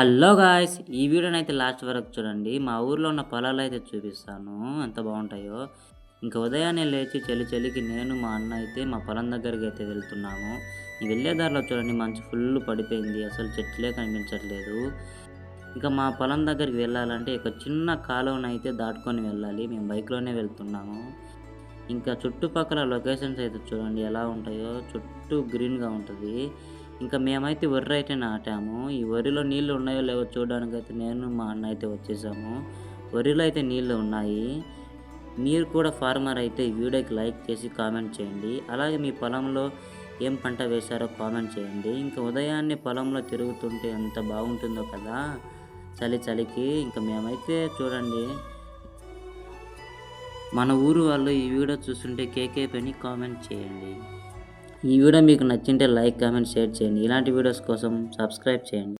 Hello guys ఈ వీడియోని అయితే లాస్ట్ వరకు చూడండి. మా ఊర్లో ఉన్న పొలాలు అయితే చూపిస్తాను. ఎంత బాగుంటాయో. ఇంకా ఉదయాన్నే లేచి చలి చలికి నేను మా అన్న అయితే మా పొలం దగ్గరికి అయితే వెళ్తున్నాము. వెళ్ళే దారిలో చూడండి మంచు ఫుల్ పడిపోయింది. అసలు చెట్లే కనిపించట్లేదు. ఇంకా మా పొలం దగ్గరికి వెళ్ళాలంటే ఒక చిన్న కాలువను అయితే దాటుకొని వెళ్ళాలి. మేము బైక్లోనే వెళ్తున్నాము. ఇంకా చుట్టుపక్కల లొకేషన్స్ అయితే చూడండి ఎలా ఉంటాయో. చుట్టూ గ్రీన్గా ఉంటుంది. ఇంకా మేమైతే వరి అయితే నాటాము. ఈ వరిలో నీళ్ళు ఉన్నాయో లేవో చూడడానికి అయితే నేను మా అన్న అయితే వచ్చేసాము. వరిలో అయితే నీళ్ళు ఉన్నాయి. మీరు కూడా ఫార్మర్ అయితే వీడియోకి లైక్ చేసి కామెంట్ చేయండి. అలాగే మీ పొలంలో ఏం పంట వేశారో కామెంట్ చేయండి. ఇంకా ఉదయాన్నే పొలంలో తిరుగుతుంటే ఎంత బాగుంటుందో కదా. చలి చలికి ఇంకా మేమైతే చూడండి. మన ఊరు వాళ్ళు ఈ వీడియో చూస్తుంటే కేకే పని కామెంట్ చేయండి. ఈ వీడియో మీకు నచ్చింటే లైక్ కామెంట్ షేర్ చేయండి. ఇలాంటి వీడియోస్ కోసం సబ్స్క్రైబ్ చేయండి.